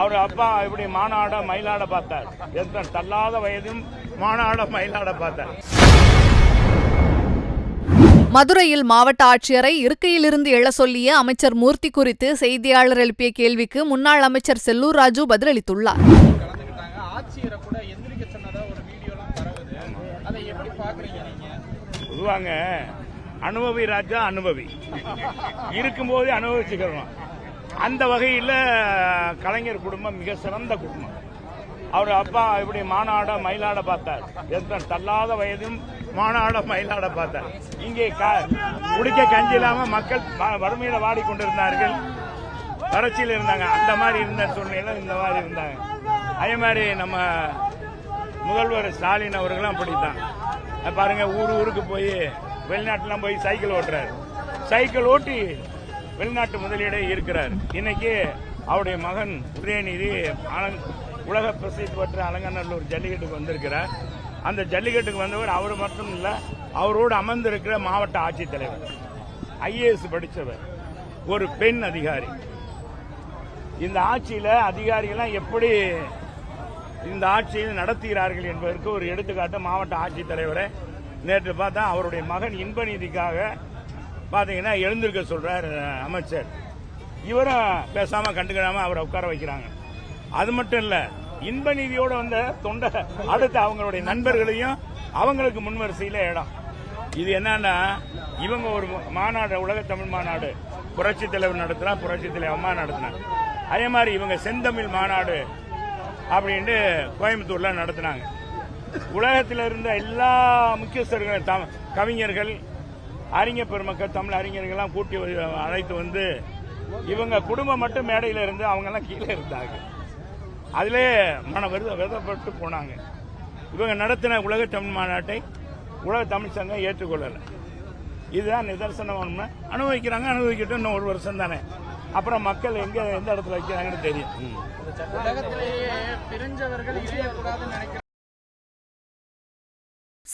அவர் அப்பா இப்படி மானாட மயிலாட பார்த்தார். எத்தனை தள்ளாத வயதும் மானாட மயிலாட பார்த்தார். மதுரையில் மாவட்ட ஆட்சியரை இருக்கையிலிருந்து எழ சொல்லிய அமைச்சர் மூர்த்தி குறித்து செய்தியாளர் எழுப்பிய கேள்விக்கு முன்னாள் அமைச்சர் செல்லூர் ராஜு பதிலளித்துள்ளார். பொதுவாங்க அனுபவி ராஜா அனுபவி. இருக்கும்போது அனுபவிச்சுக்கிறோம். அந்த வகையில் கலைஞர் குடும்பம் மிக சிறந்த குடும்பம். அவர் அப்பா இப்படி மாநாட மயிலாட பார்த்தார். எத்தனை தள்ளாத வயதும் மானாட மயிலாட பார்த்தார். இங்கே க- குடிக்க கஞ்சி இல்லாம மக்கள் வ- வறுமையில வாடிக்கொண்டிருந்தார்கள். வறட்சியில் இருந்தாங்க. அந்த மாதிரி இருந்த சூழ்நிலை இந்த மாதிரி இருந்தாங்க. அதே மாதிரி நம்ம முதல்வர் ஸ்டாலின் அவர்களும் அப்படித்தான். பாருங்க ஊர் ஊருக்கு போய் வெளிநாட்டுலாம் போய் சைக்கிள் ஓட்டுறாரு. சைக்கிள் ஓட்டி வெளிநாட்டு முதலீடு இருக்கிறார் இன்னைக்கு அவருடைய மகன் உதயநிதி உலக பிரசித்தி பெற்ற அலங்காநல்லூர் ஜல்லிக்கட்டுக்கு வந்திருக்கிறார். அந்த ஜல்லிக்கட்டுக்கு வந்தவர் அவர் மட்டும் இல்ல அவரோடு அமர்ந்திருக்கிற மாவட்ட ஆட்சித்தலைவர். ஐஏஎஸ் படித்தவர் ஒரு பெண் அதிகாரி. இந்த ஆட்சியில அதிகாரிகள்லாம் எப்படி இந்த ஆட்சியை நடத்துகிறார்கள் என்பதற்கு ஒரு எடுத்துக்காட்டு மாவட்ட ஆட்சித்தலைவரை நேற்று பார்த்தா அவருடைய மகன் இன்ப நீதிக்காக பார்த்தீங்கன்னா எழுந்திருக்க சொல்கிறார் அமைச்சர். இவரும் பேசாமல் கண்டுக்கிடாமல் அவரை உட்கார வைக்கிறாங்க. அது மட்டும் இல்லை இன்ப நீதியோடு வந்த தொண்டை அடுத்து அவங்களுடைய நண்பர்களையும் அவங்களுக்கு முன்வரிசையில் இடம். இது என்னன்னா இவங்க ஒரு மாநாடு உலக தமிழ் மாநாடு. புரட்சி தலைவர் நடத்தினா புரட்சி தலைவர் அம்மா நடத்தினாங்க. அதே மாதிரி இவங்க செந்தமிழ் மாநாடு அப்படின்ட்டு கோயம்புத்தூர்ல நடத்தினாங்க. உலகத்தில் இருந்த எல்லா முக்கியஸ்தர்கள் கவிஞர்கள் அறிஞர் பெருமக்கள் தமிழ் அறிஞர்கள்லாம் கூட்டி அழைத்து வந்து இவங்க குடும்பம் மட்டும் மேடையில் இருந்து அவங்கெல்லாம் கீழே இருந்தாங்க. அதிலே மன விருத விதப்பட்டு போனாங்க. இவங்க நடத்தின உலக தமிழ் மாநாட்டை உலக தமிழ் சங்கம் ஏற்றுக்கொள்ளலை. இதுதான் நிதர்சனம் உண்மை. அனுபவிக்கிறாங்க அனுபவிக்கட்டும் இன்னும் ஒரு வருஷம் தானே அப்புறம் மக்கள் எங்க எந்த இடத்துல வைக்கிறாங்கன்னு தெரியும்.